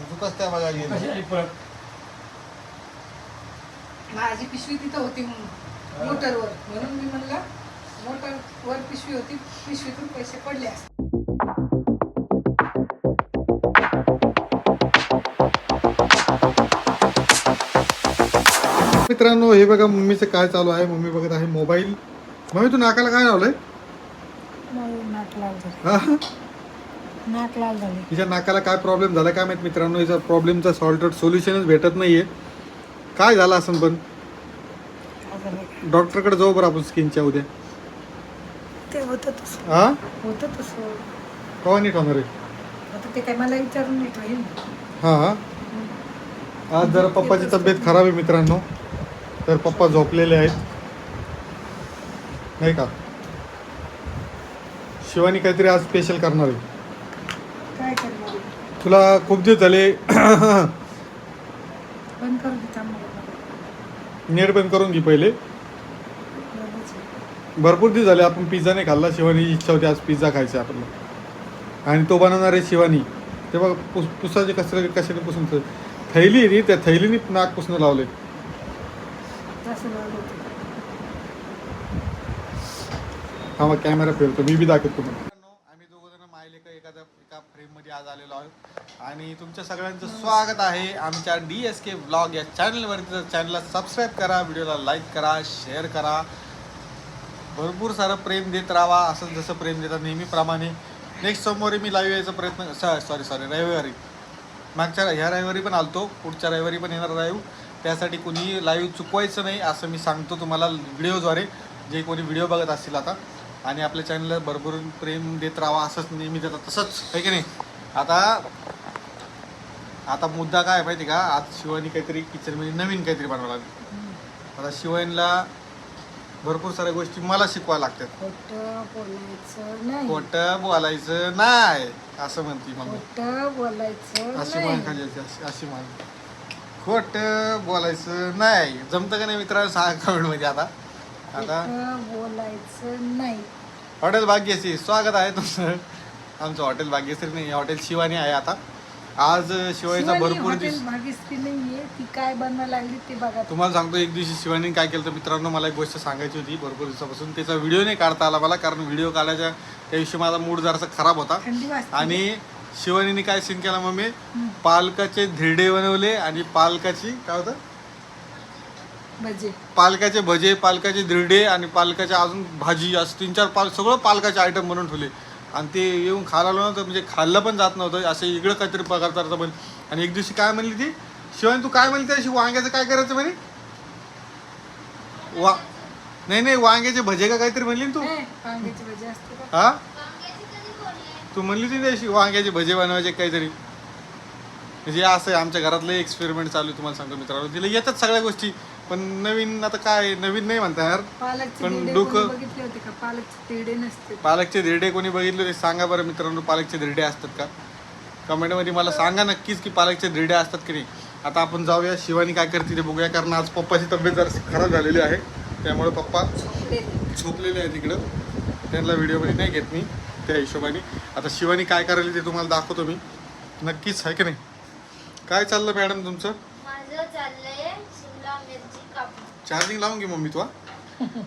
तू कसं काय बघायला गेली माझी पिशवी तिथं होती मोटरवर. म्हणून मी म्हणलं मोटरवर पिशवी होती पिशवीतून पैसे पडले असते मित्रांनो हे बघा मम्मीचं काय चालू आहे? मम्मी बघत आहे मोबाईल. मम्मी तू नाकाला काय लावलंय? नाक हा? नाक लाल झाले. हिच्या नाकाला काय प्रॉब्लेम झाला काय माहीत मित्रांनो? हिचा प्रॉब्लेमचा सॉल्टेड सोल्युशनच भेटत नाहीये. काय झालं असं पण? डॉक्टरकडे जाऊ बरं आपण स्किनच्या उद्या. ते होतं तसं. हा होतं तसं. कवा नीट होणार आहे? आता ते काय मला विचारून नीट होईल? हा हा. आज जरा पप्पाची तब्येत खराब आहे मित्रांनो. तर पप्पा झोपलेले आहेत. नाही का? शिवानी काहीतरी आज स्पेशल करणार आहे. तुला खूप दिवस झाले नेट बंद करून घे पहिले. भरपूर दिवस झाले आपण पिझ्झा नाही खाल्ला शिवानीची इच्छा होती आज पिझ्झा खायचा आपल्याला. आणि तो बनवणार आहे शिवानी. ते बघ पुस पुसाचे कसं कशाने पुसून थैली ती त्या थैलीने नाक पुसणं लावले. हा मग कॅमेरा फिरतो मी बी दाखवतो तुम्हाला. आम्ही दोघं जण माहिले का एखाद्या एका फ्रेममध्ये आज आलेलो आहोत. आणि तुमच्या सगळ्यांचं स्वागत आहे आमच्या डी एस के ब्लॉग या चॅनलवरती तर चॅनलला सबस्क्राईब करा व्हिडिओला लाईक करा शेअर करा. भरपूर सारं प्रेम देत राहा असं जसं प्रेम देतात नेहमीप्रमाणे. नेक्स्ट सोमवारी मी लाईव्ह यायचा प्रयत्न सॉरी सॉरी रविवारी. मागच्या ह्या रविवारी पण आलतो पुढच्या रविवारी पण येणार लाईव्ह त्यासाठी कुणी लाईव्ह चुकवायचं नाही असं मी सांगतो तुम्हाला व्हिडिओद्वारे जे कोणी व्हिडिओ बघत असतील आता. आणि आपल्या चॅनलला भरपूर प्रेम देत राहा असंच नेहमी देतात तसंच आहे की नाही? आता आता मुद्दा काय माहिती का? आज शिवानी काहीतरी किचनमध्ये नवीन काहीतरी बनवावं लागेल. आता शिवानीला भरपूर साऱ्या गोष्टी मला शिकवायला लागतात. खोटं बोलायचं नाही. खोटं बोलायचं नाही असं म्हणते मम्मी. खोटं बोलायचं अशी मान नाही खाली अशी अशी मान खोट बोलायचं नाही. जमतं का नाही मित्रांनो सांगा कमेंटमध्ये आता? आता खोटं बोलायचं नाही. हॉटेल भाग्यश्री स्वागत आहे तुमचं. आमचं हॉटेल भाग्यश्री नाही हॉटेल शिवानी आहे आता. आज शिवानी भरपूर हॉटेल दिवस भाग्यश्री नाहीये. ती काय बनवायला लागली ते बघा. तुम्हाला सांगतो एक दिवशी शिवानी काय केलं तर मित्रांनो मला एक गोष्ट सांगायची होती भरपूर दिवसापासून. त्याचा व्हिडिओ नाही काढता आला मला कारण व्हिडिओ काढायच्या त्या दिवशी माझा मूड जरासा खराब होता. थंडी वाजते. आणि शिवानीने काय सीन केला मम्मी? पालकाचे धिरडे बनवले आणि पालकाची काय होतं? भजे. पालकाचे भजे पालकाचे धिरडे आणि पालकाचे अजून भाजी असं तीन चार पाल सगळं पालकाचे आयटम बनवून ठेवले. आणि ते येऊन खायला आलो ना तर म्हणजे खाल्लं पण जात नव्हतं. असं इकडं काहीतरी पदार्थ पण आणि एक दिवशी काय म्हणली ती? शिवानी तू काय म्हणली त्याशी वांग्याचं काय करायचं म्हणे? वा नाही नाही वांग्याचे भजे का काहीतरी म्हणली तू? हा? तू म्हणली होती त्याशी वांग्याचे भजे बनवायचे काहीतरी? म्हणजे असं आमच्या घरातलं एक्सपेरिमेंट चालू आहे तुम्हाला सांगतो मित्रांनो. तिला येतात सगळ्या गोष्टी. पण नवीन आता काय नवीन नाही म्हणता यार. पालकचे पण दिरडे डोकं- कोणी बघितले होते का? पालकचे दिरडे नसते. पालकचे धिरडे कोणी बघितले ते सांगा बरं मित्रांनो पालकचे धिरडे असतात का? कमेंटमध्ये मला सांगा नक्कीच की पालकचे धिरडे असतात की नाही. आता आपण जाऊया शिवानी काय करते ते बघूया कारण आज पप्पाची तब्येत जरा खराब झालेली आहे. त्यामुळे पप्पा झोपलेले आहे तिकडं त्यांना व्हिडिओमध्ये नाही घेत मी त्या हिशोबाने. आता शिवानी काय करायला ते तुम्हाला दाखवतो मी. नक्कीच आहे की नाही? काय चाललं मॅडम तुमचं? माझं चाललंय चार्जिंग लावून घे मम्मी तू?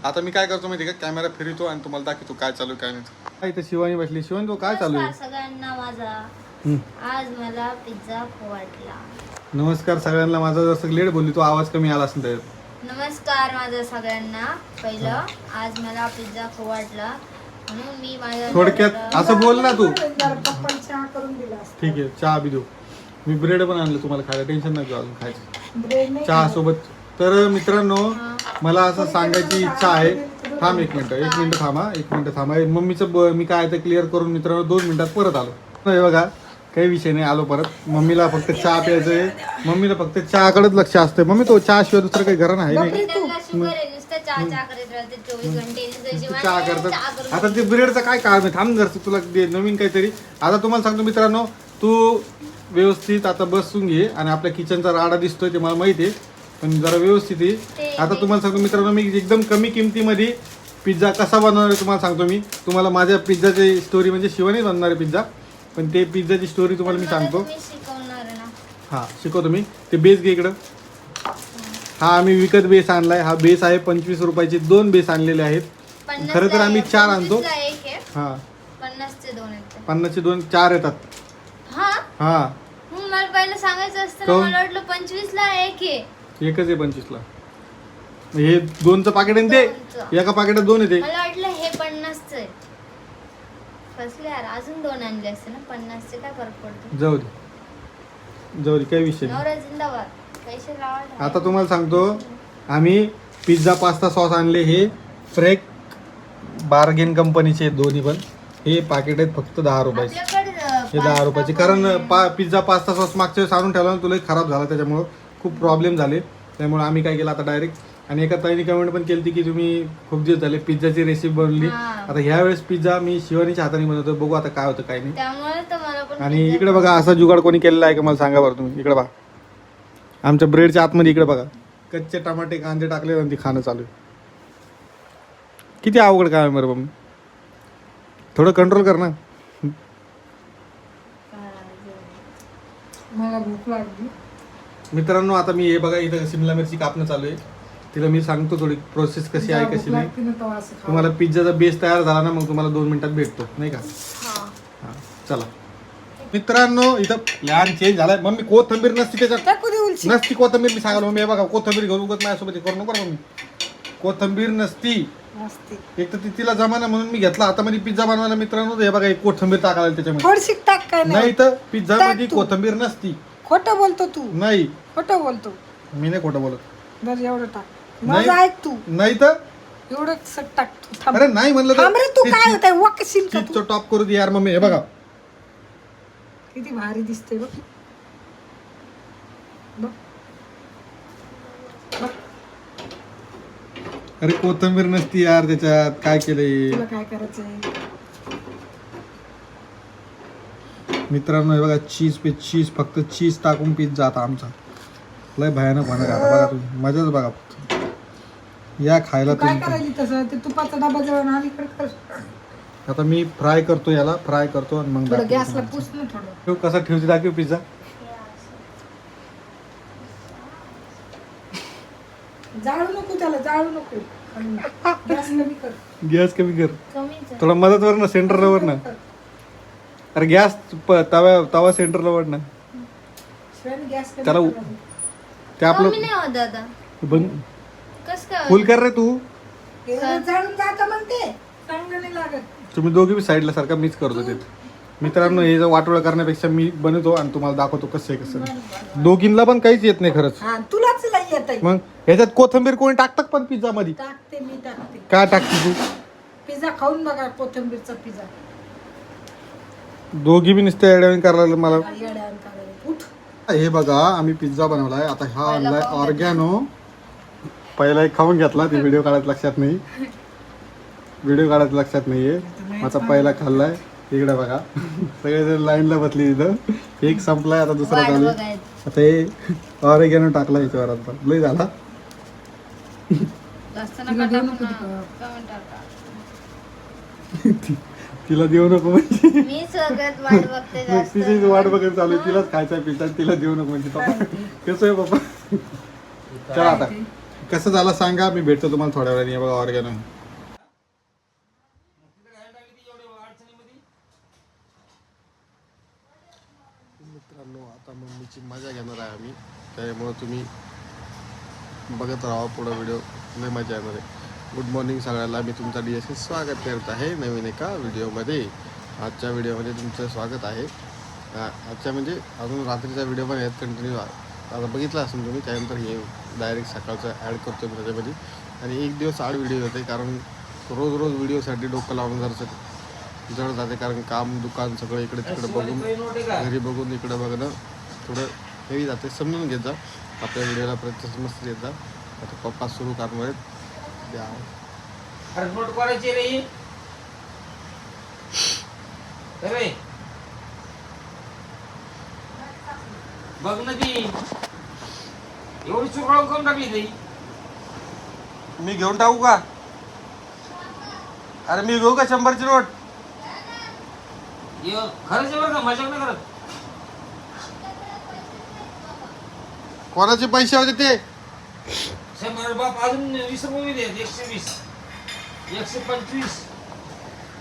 आता मी काय करतो माहिती का? कॅमेरा फिरतो आणि तुम्हाला दाखवतो काय चालू आहे, काय नाही. काय इथं शिवानी बसली. शिवानी तू काय चालू नमस्कार सगळ्यांना माझा. आहे आज मला पिझ्झा वाटला नमस्कार सगळ्यांना. माझा जसं लेट बोलली तो आवाज कमी आला असेल तर. नमस्कार माझा सगळ्यांना. पहिलं आज मला पिझ्झा वाटला म्हणून मी माझ्या थोडक्यात असं बोल ना तू. जरा. ठीक आहे चहा बी देऊ. मी ब्रेड पण आणलं तुम्हाला खायला. टेन्शन नका अजून खायचं. नाही चहा. सोबत तर मित्रांनो मला असं सांगायची इच्छा आहे. थांब एक मिनिट एक मिनिट थांबा एक मिनिट थांबा. मम्मीचं ब- मी काय ते क्लिअर करून मित्रांनो दोन मिनिटात परत आलो. हे बघा काही विषय नाही आलो परत. मम्मीला फक्त चहा प्यायचंय. मम्मीला फक्त चहाकडेच लक्ष असतं मम्मी तो चहा शिवाय दुसरं काही घरा नाही नाही आहे? चहा नाही, करतात. आता ते ब्रेडचं काय काम आहे? थांब जर तुला नवीन काहीतरी. आता तुम्हाला सांगतो मित्रांनो तू व्यवस्थित आता बसून घे आणि आपल्या किचनचा राडा दिसतोय ते मला माहिती आहे. पण जरा व्यवस्थित आहे. आता तुम्हाला सांगतो मित्रांनो मी एकदम कमी किमतीमध्ये पिझ्झा कसा बनवणार आहे तुम्हाला सांगतो मी. तुम्हाला माझ्या पिझ्झाची स्टोरी म्हणजे शिवानी बनणार आहे पिझ्झा. पण ते पिझ्झाची स्टोरी तुम्हाला मी सांगतो. आहे हा शिकवतो मी. ते बेस घे इकडं. हा आम्ही विकत बेस आणलाय. हा बेस आहे पंचवीस रुपयाचे दोन बेस आणलेले आहेत. खरं तर आम्ही चार आणतो. आहे. हा. पन्नासचे दोन चार येतात. हा? हा. मला पहिलं सांगायचं असतं? मला वाटलं पंचवीसला एक आहे. एकच आहे पंचवीसला. हे दोनचं पाकिट आहे ना ते? दोनचं. एका पाकिटात दोन येते मला वाटलं हे पन्नासचं आहे. फसले यार अजून दोन आणले असते ना पन्नासचे काय फरक पडतो? जाऊ दे. जाऊ दे काही विषय नाही. नवरा जिंदाबाद. पैसे लावा आता तुम्हाला सांगतो आम्ही पिझ्झा पास्ता सॉस आणले हे फ्रेक बार्गेन कंपनीचे आहेत दोन्ही पण. हे पाकिट आहेत फक्त दहा रुपयाचे. आपल्याकडे हे दहा रुपयाचे. कारण. पा पिझ्झा पास्ता सॉस मागच्या वेळेस आणून ठेवला ना तुला खराब झाला त्याच्यामुळं. खूप प्रॉब्लेम झाले. त्यामुळे आम्ही काय केलं आता डायरेक्ट आणि एका ताईने कमेंट पण केली की तुम्ही खूप दिवस झाले पिझ्झाची रेसिपी बनवली. आता ह्या वेळेस पिझ्झा मी शिवानीच्या हाताने बनवतो. बघू आता काय होतं काय नाही. आणि इकडे बघा असा जुगाड कोणी केलेला आहे का? मला सांगा बरं तुम्ही. इकडे बघा. आमच्या ब्रेडच्या आतमध्ये इकडे बघा. कच्चे टमाटे कांदे टाकले आणि ती खाणं चालू आहे. किती अवघड काय आहे बरं मम्मी थोडं कंट्रोल कर ना. मला भूक लागली. मित्रांनो आता मी हे बघा इथं शिमला मिरची कापणं चालू आहे. तिला मी सांगतो थोडी प्रोसेस कशी आहे कशी नाही. तुम्हाला पिझ्झाचा बेस तयार झाला ना मग तुम्हाला दोन मिनिटात भेटतो नाही का? हा. चला. मित्रांनो इथं लहान चेंज झालाय. मम्मी कोथंबीर नसती त्याच्यात. नसती कोथंबीर मी सांगाल मम्मी हे बघा कोथंबीर घेऊन उगत माझ्यासोबत करू नको मम्मी. कोथंबीर नसती. एक तर ती तिला जमाना म्हणून मी घेतला. हातामध्ये पिझ्झा बनवायला मित्रांनो हे बघा एक कोथंबीर टाकायला त्याच्यामध्ये. नाही? तर पिझ्झा मध्ये. कोथंबीर नसती. खोटं बोलतो तू. नाही. खोटं बोलतो. मी नाही खोटं बोलत. बरं एवढं टाक. नाही. माझं ऐक तू. नाही तर? एवढं सट टाक तू. थांब. अरे नाही म्हणलं थांब रे तू काय होत वाकशील का तू? टॉप करू दे यार मम्मी. हे बघा. किती भारी दिसते बघ. बघ. बघ. अरे कोथंबीर नसती यार त्याच्यात. काय केलंय? तुला काय करायचंय? मित्रांनो हे बघा चीज पे चीज फक्त चीज टाकून पिझ्झा आता आमचा. लय भयानक होणार आहे आता बघा तुम्ही. मजाच बघा या खायला काय तुम्ही. करायची तसं? ते तुपाचा डबा कर आता मी फ्राय करतो याला फ्राय करतो आणि मग थोडं दाखवतो गॅसला तुम्हाला. पुस ना थोडं. ठेव, कसा ठेवते दाखव पिझ्झा. जाळू नको त्याला जाळू नको. गॅस कमी कर. गॅस कमी कर. कमीच आहे. थोडा मदत वर ना सेंटरला वर ना. अरे गॅस प- तव्या तवा सेंटरला वर ना. शिवाय गॅस कमी त्याला उ- कर. ते आपलं नाही होत दादा. बंद कस काय फुल कर रे तू. जाळून जातं म्हणते चांगलं नाही लागत. तुम्ही दोघी बी साईडला सारखा मीच करतो ते मित्रांनो हे जर वाटोळं करण्यापेक्षा मी बनवतो आणि तुम्हाला दाखवतो कसं आहे कसं नाही. दोघींना पण काहीच येत नाही खरंच. हा तुलाच लई येत आहे. मग ह्याच्यात कोथंबीर कोणी टाकतात पण पिझ्झा मध्ये टाकते मी टाकते. काय टाकते तू? पिझ्झा खाऊन बघा कोथिंबीरचा पिझ्झा. दोघी बी नुसते ऍडवून करायला मला. काढायला. उठ. हे बघा आम्ही पिझ्झा बनवलाय. आता हा आणलाय ऑर्गॅनो पहिला एक खाऊन घेतला ते व्हिडिओ काढायला लक्षात नाही. व्हिडिओ काढायला लक्षात नाहीये. आता पहिला खाल्लाय. इकडे बघा. सगळे लाईनला बसली तिथं एक संपलाय आता दुसरा वाट चालू आहे. बघायचं. आता हे ऑरेगॅनो टाकला याच्यावर आता लय झाला. जास्त तिला नका देऊ टाकू नको ना. तिला. कमी टाका. तिला देऊ नको म्हणजे. मी सगळ्यात वाट बघते मग जास्त. तिची वाट बघत चालू आहे. तिलाच खायचा पिझ्झा तिला देऊ नको म्हणजे. पप्पा कसं आहे पप्पा चला आता. कसं झालं सांगा मी भेटतो तुम्हाला थोड्या वेळाने. हे बघा ऑर्गॅनो मित्रांनो आता मम्मीची मजा घेणार आहे आम्ही. त्यामुळं तुम्ही बघत राहा पुढं व्हिडिओ. लय मजा येणार आहे. गुड मॉर्निंग सगळ्याला मी तुमचा डी एस स्वागत करत आहे नवीन एका व्हिडिओमध्ये. आजच्या व्हिडिओमध्ये तुमचं स्वागत आहे. आजच्या म्हणजे अजून रात्रीचा व्हिडिओ पण आहेत कंटिन्यू आता बघितला असेल तुम्ही त्यानंतर हे डायरेक्ट सकाळचं ॲड करतो मी त्याच्यामध्ये. आणि एक दिवस आड व्हिडिओ होते कारण रोज रोज व्हिडिओसाठी डोकं लावून जरासं जड जाते कारण काम दुकान सगळं इकडे तिकडे बघून घरी बघून इकडे बघणं थोडं हेवी जाते समजून घेत जा. आपल्या व्हिडिओला प्रत्यक्ष मस्त येत जा. आता पप्पा सुरू करणार आहेत. द्या अरे नोट करायची रे. ही. अरे बघ ना ती. एवढी चुरळ करून टाकली ती. मी घेऊन टाकू का? अरे मी घेऊ का शंभरची नोट? ये खरंच आहे बरं का? मजाक नाही करत कोणाचे पैसे होते ते? शंभर बाप अजून वीस रुपये दे एकशे वीस. एकशे पंचवीस.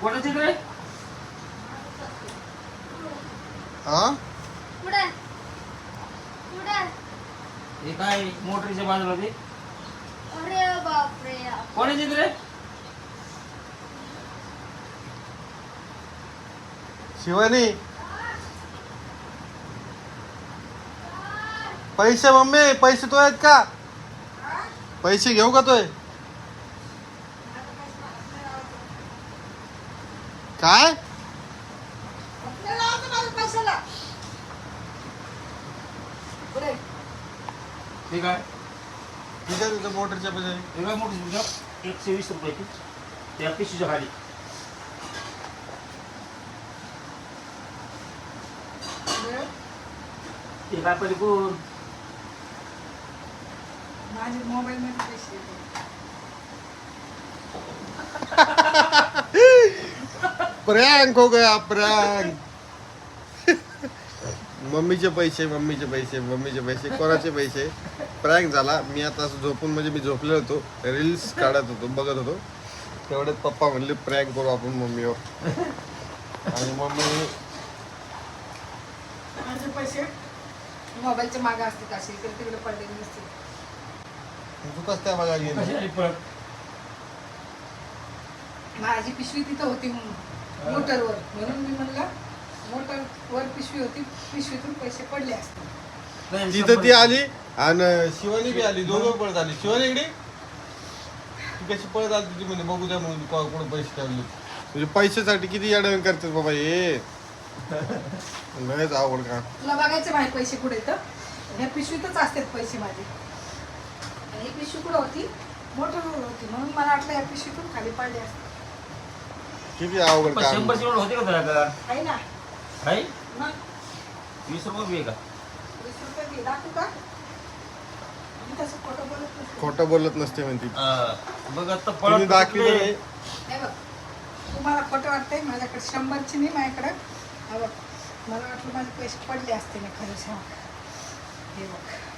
कोणाचे रे हा पुढे पुढे हे काय मोटरीच्या बाजूला ते? अरे बापरे. कोणाचे रे शिवानी. पैसे मम्मी पैसे तो आहेत का? पैसे घेऊ का तोय? काय? आपल्याला लावतो माझ्या पैशाला पुढे हे काय ठीक आहे तुझं मोटरच्या पैसे मोटर एकशे वीस रुपयाची त्या पिशवीच्या खाली. ते काय पहिले कोण माझे मोबाईल मध्ये पैसे येते. प्रँक हो गया प्रँक मम्मीचे पैसे मम्मीचे पैसे मम्मीचे पैसे कोणाचे पैसे? प्रँक झाला. मी आता असं झोपून म्हणजे मी झोपलेलो होतो. रील्स काढत होतो बघत होतो. तेवढ्यात पप्पा म्हणले प्रँक करू आपण मम्मीवर. आणि मम्मी माझे पैसे मोबाईलच्या मागे असतात असे इकडे तिकडे पडलेले नसते तू कसं काय बघा गेली? पळत माझी पिशवी तिथं होती म्हणून. मोटरवर. म्हणून मी म्हणलं मोटरवर पिशवी होती. पिशवीतून पैसे पडले असते नाही, तिथं शंभर- ती आली आणि शिवानी बी आली. दोघं पळत आली. शिवानी इकडे? ती कशी पळत आली ती म्हणे बघू द्या म्हणून को- कुठं पैसे ठेवले. म्हणजे पैशासाठी किती अडवण करतात बाबा हे. लयच आवड का तुला बघायचे माझे पैसे कुठे तर ह्या पिशवीतच असतात पैसे माझे. आणि ही पिशवी कुठं होती? मोटरवर होती. म्हणून मला वाटलं या पिशवीतून खाली पडले असते. किती अवघड पण काम. शंभरची नोट होते का आहे ना. आहे? मग? वीस रुपये बी आहे का? वीस रुपये दे दाखवू का? मी तसं खोटं बोलत नसते. खोटं बोलत नसते म्हणती. हा. बघ आता तुम्ही पळत दाखविलं पळत नाही हे बघ. तुम्हाला खोटं वाटतंय? माझ्याकडे शंभरची नाही माझ्याकडे. हा बघ. मला वाटलं माझे पैसे पडले असते ना खरं सांग हे बघ.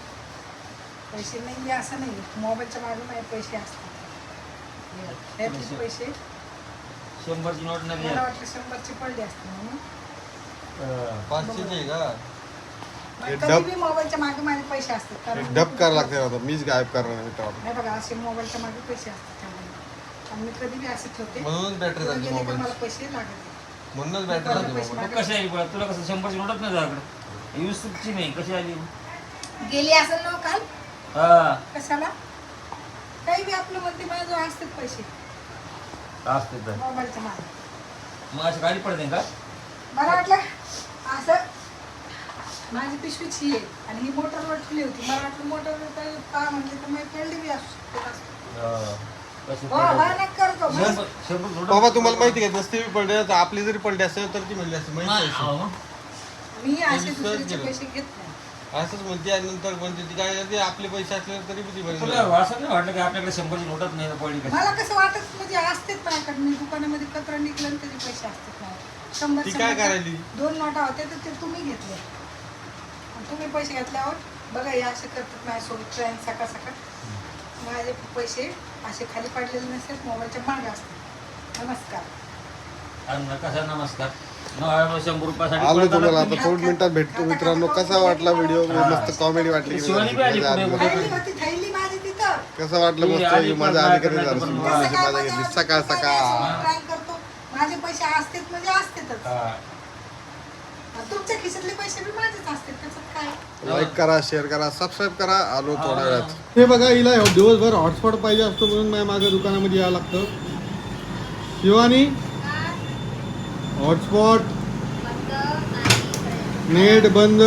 पैसे नाही आहे असं नाही. मोबाईलच्या मागे माझे पैसे असतात. हे ह्यातले पैसे शंभरची नोट नाही मला द्या. वाटलं शंभरचे पडले असते म्हणून. पाचशेचे आहे का? कधी मोबाईलच्या मागे माझे पैसे असतात. कारण डब करावं लागते आता. मीच गायब करणार नाही बघा असे मोबाईलच्या मागे पैसे असतात त्यामुळे. आणि मी कधी बी असे ठेवते. बॅटरी झाली मोबाईल मला पैसे लागत. म्हणूनच बॅटरी झाली कशी आली तुला कसं शंभरची नोटच नाही तुझ्याकडे वीस रुपयाची नाही. कशी आली? गेली असेल ना काल? हा. कशाला? काही बी आपलं म्हणते माझं असतात पैसे. असते तर. मोबाईलच्या मागे. मग अशी गाडी पडते का? मला वाटलं असं माझी पिशवीच ही आहे. आणि ही मोटरवर ठेवली होती. मला वाटलं मोटरवर काही का म्हणले तर मी पडली बी असू शकते असं. हा. कशी हो हो नोट बाबा तुम्हाला माहिती आहे नसते बी पडले तर आपली जरी पडले असेल तर ती म्हणली माहिती नाही, अहो. मी असे दुसऱ्याचे. पैसे घेत नाही. असंच म्हणते आणि नंतर म्हणते ती काय करते आपले पैसे असले तरी ती म्हणते तुला असं नाही वाटलं की आपल्याकडे शंभरची नोटच नाही पडली मला कसं वाटत म्हणजे असतेच माझ्याकडे मी दुकानामध्ये कचरा निघलं आणि त्याचे पैसे असतात माझ्याकडे. शंभर ती काय शंभरच्या करायली? दोन नोटा होत्या तर ते तुम्ही घेतले. आणि तुम्ही पैसे घेतल्यावर बघा हे असे करतात माझ्यासोबत ट्रेन सकाळ सकाळ. माझे पैसे असे खाली पडलेले नसतात मोबाईलच्या मागे असतात. नमस्कार. आणि कसा नमस्कार? शंभर आलो तुम्हाला. तुम्ही- आता दोन मिनिटात भेटतो मित्रांनो. कसा वाटला व्हिडिओ मस्त कॉमेडी वाटली की शिवानी बी आली मजा आली. पुढे. थैली होती थैली माझी तिथं. कसं वाटलं ती मस्त आली माझा पण आली कधी पण मजा घेतली सकाळ सकाळ ट्राय करतो? माझे पैसे असतात म्हणजे असतातच. हा. आणि तुमच्या खिशातले पैसे बी माझेच असतात त्याच्यात काय? लाईक करा शेअर करा सबस्क्राईब करा. आलो थोड्या वेळात. हे बघा हिला दिवसभर हॉटस्पॉट पाहिजे असतो म्हणून माझ्या माझ्या दुकानामध्ये यावं लागतं. शिवानी हॉटस्पॉट नेट बंद.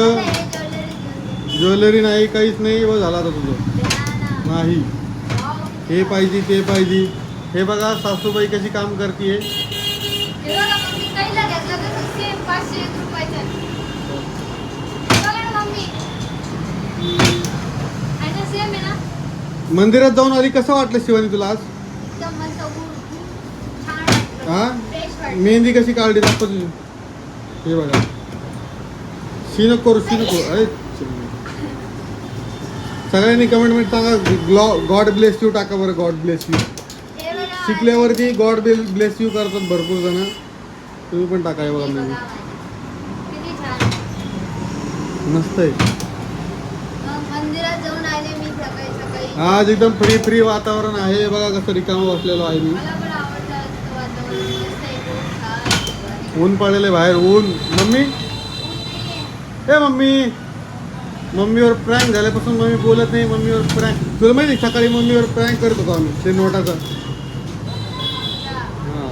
ज्वेलरी नाही काहीच नाही बस झाला आता तुझं. नाही. हे पाहिजे ते पाहिजे. हे बघा सासूबाई कशी काम करते मंदिरात जाऊन आली कसं वाटलं शिवानी तुला आज? हा? मेहंदी कशी काढली दाखव तुझी हे बघा. शिनक करू शिनक करू. अरे. सगळ्यांनी कमेंटमेंट सांगा गॉड ब्लेस यू टाका बरं गॉड ब्लेस यू शिकल्यावरती गॉड ब्लेस यू करतात भरपूर जण. तुम्ही पण टाका हे बघा मी बघा किती छान. मस्त आहे. आज एकदम फ्री फ्री वातावरण आहे. बघा कसं रिकामं बसलेलो आहे मी मला पण आवडलं असतं वातावरण मस्त आहे खूप छान ऊन पडलेले बाहेर ऊन. मम्मी? ए मम्मी. मम्मीवर प्रँक झाल्यापासून मम्मी बोलत नाही मम्मीवर प्रँक तुला माहिती सकाळी मम्मीवर प्रँक करत होतो आम्ही ते नोटाचा. हां.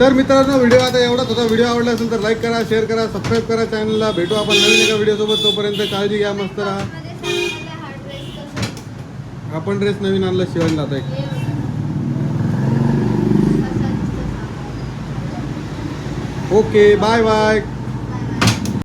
तर मित्रांनो व्हिडिओ आता एवढाच होता. व्हिडिओ आवडला असेल तर लाईक करा शेअर करा सबस्क्राईब करा चॅनलला भेटू आपण नवीन एका व्हिडिओसोबत तोपर्यंत काळजी घ्या मस्त राहा. आपण ड्रेस नवीन आणला शिवायला आता एक. हे बघा. कसा